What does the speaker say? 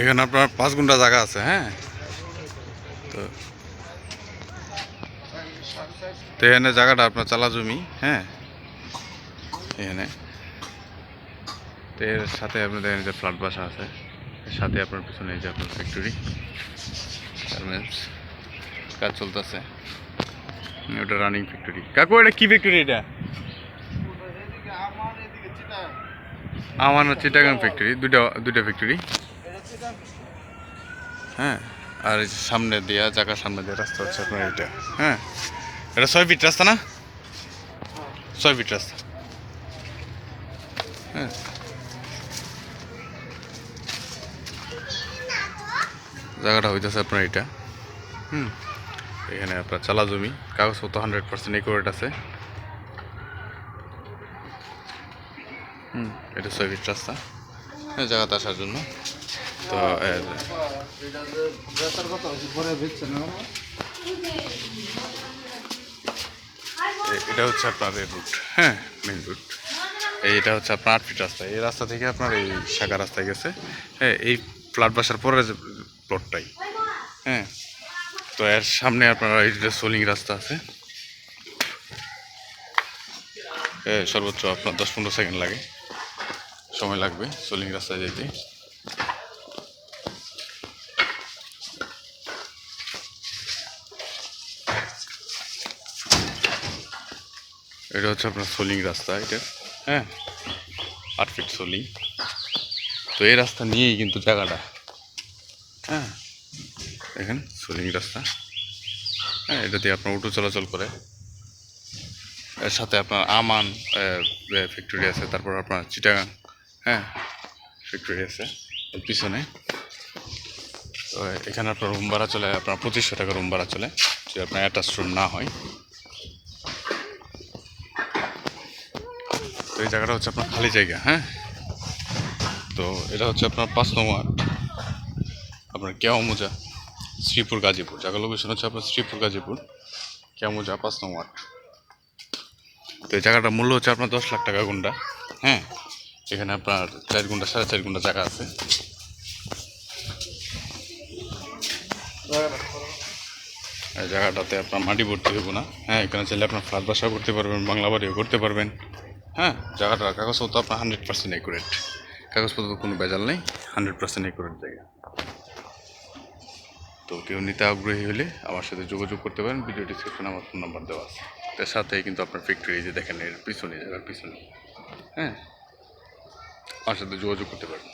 এখানে আপনার পাঁচ ঘণ্টা জায়গা আছে হ্যাঁ? তো তো এখানে জায়গাটা আপনার চালা জমি হ্যাঁ? এখানে। তো এর সাথে আপনার দেখেন যে ফ্ল্যাট বাসা আছে এর সাথে আপনার পিছনে এই যে আপনার ফ্যাক্টরি গার্মেন্টস কাজ চলতেছে। ওটা রানিং ফ্যাক্টরি কাকু এটা কি ফ্যাক্টরি এটা? আমার চিটাগাং ফ্যাক্টরি দুইটা দুইটা ফ্যাক্টরি হ্যাঁ। আর এই সামনে দিয়া জায়গার সামনে দিয়ে রাস্তা হচ্ছে আপনার এটা হ্যাঁ। এটা ছয় ফিট রাস্তা না? ছয় ফিট রাস্তা। হ্যাঁ। জায়গাটা হইতেছে আপনার এটা হুম। এখানে আপনার চালা জমি কাগজপত্র হান্ড্রেড পার্সেন্ট একুরেট আছে। হুম এটা ছয় ফিট রাস্তা। হ্যাঁ জায়গাতে আসার জন্য। তো এটা হচ্ছে আপনার রুট হ্যাঁ মেন রুট এইটা হচ্ছে আপনার আট ফিট রাস্তা। এই রাস্তা থেকে আপনার এই শাখা রাস্তায় গেছে। হ্যাঁ এই ফ্ল্যাট বাসার পরে যে প্লটটাই হ্যাঁ তো এর সামনে আপনার এই যে সোলিং রাস্তা আছে। সর্বোচ্চ আপনার দশ পনেরো সেকেন্ড লাগে। সময় লাগবে সোলিং রাস্তায় যেতে। এটা হচ্ছে আপনার সোলিং রাস্তা, এটা? হ্যাঁ? আট ফিট সোলিং। তো এই রাস্তা নিয়েই কিন্তু জায়গাটা। হ্যাঁ? দেখেন, সোলিং রাস্তা। হ্যাঁ এটা দিয়ে আপনার অটো চলাচল করে। এর সাথে আপনার আমান ফ্যাক্টরি আছে, তারপর আপনার চিটাগাং হ্যাঁ? ফ্যাক্টরি আছে পিছনে। তো এখানে আপনার রুম ভাড়া চলে, আপনার পঁচিশশো টাকা রুম ভাড়া চলে, যদি আপনার অ্যাটাচ রুম না হয়। তো এই জায়গাটা হচ্ছে আপনার খালি জায়গা হ্যাঁ? তো এটা হচ্ছে আপনার পাঁচ নম্বর আপনার কেওয়ামুজা শ্রীপুর গাজীপুর। জায়গা লোকেশন হচ্ছে আপনার শ্রীপুর গাজীপুর কেওয়ামুজা পাঁচ নম্বর তো এই জায়গাটার মূল্য হচ্ছে আপনার দশ লাখ টাকা গুন্ডা হ্যাঁ? এখানে আপনার চার গুন্ডা সাড়ে চার গুন্ডা জায়গা আছে। জায়গাটাতে আপনার মাটি ভর্তি হইব না হ্যাঁ? এখানে চাইলে আপনার ফ্ল্যাট বাসা করতে পারবেন, বাংলা বাড়িও করতে পারবেন। হ্যাঁ জায়গাটা, কাগজপত্র আপনার হান্ড্রেড পার্সেন্ট অ্যাকুরেট কাগজপত্র কোনো বেজাল নেই হান্ড্রেড পার্সেন্ট অ্যাকুরেট জায়গা। তো কেউ নিতে আগ্রহী হলে আমার সাথে যোগাযোগ করতে পারেন ভিডিও ডিসক্রিপশনে আমার ফোন নাম্বার দেওয়া আছে। তার সাথে কিন্তু আপনার ফ্যাক্টরি যে দেখেন এর পিছনে, জায়গার পিছনে। হ্যাঁ আমার সাথে যোগাযোগ করতে পারেন।